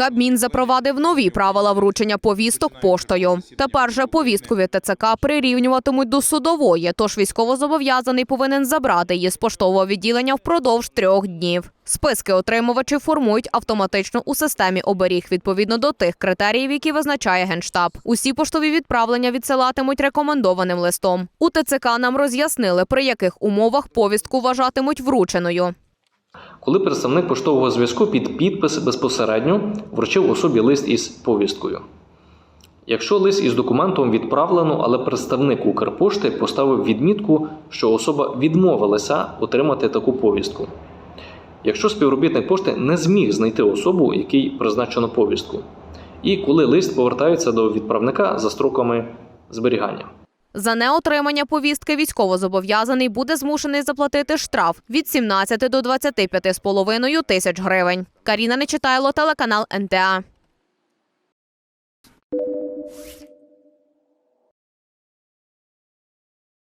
Кабмін запровадив нові правила вручення повісток поштою. Тепер же повістку від ТЦК прирівнюватимуть до судової, тож військовозобов'язаний повинен забрати її з поштового відділення впродовж трьох днів. Списки отримувачі формують автоматично у системі оберіг відповідно до тих критеріїв, які визначає генштаб. Усі поштові відправлення відсилатимуть рекомендованим листом. У ТЦК нам роз'яснили, при яких умовах повістку вважатимуть врученою. Коли представник поштового зв'язку під підпис безпосередньо вручив особі лист із повісткою. Якщо лист із документом відправлено, але представник Укрпошти поставив відмітку, що особа відмовилася отримати таку повістку. Якщо співробітник пошти не зміг знайти особу, якій призначено повістку, і коли лист повертається до відправника за строками зберігання. За неотримання повістки військовозобов'язаний буде змушений заплатити штраф від 17 до 25,5 тисяч гривень. Каріна Нечитайло, телеканал НТА.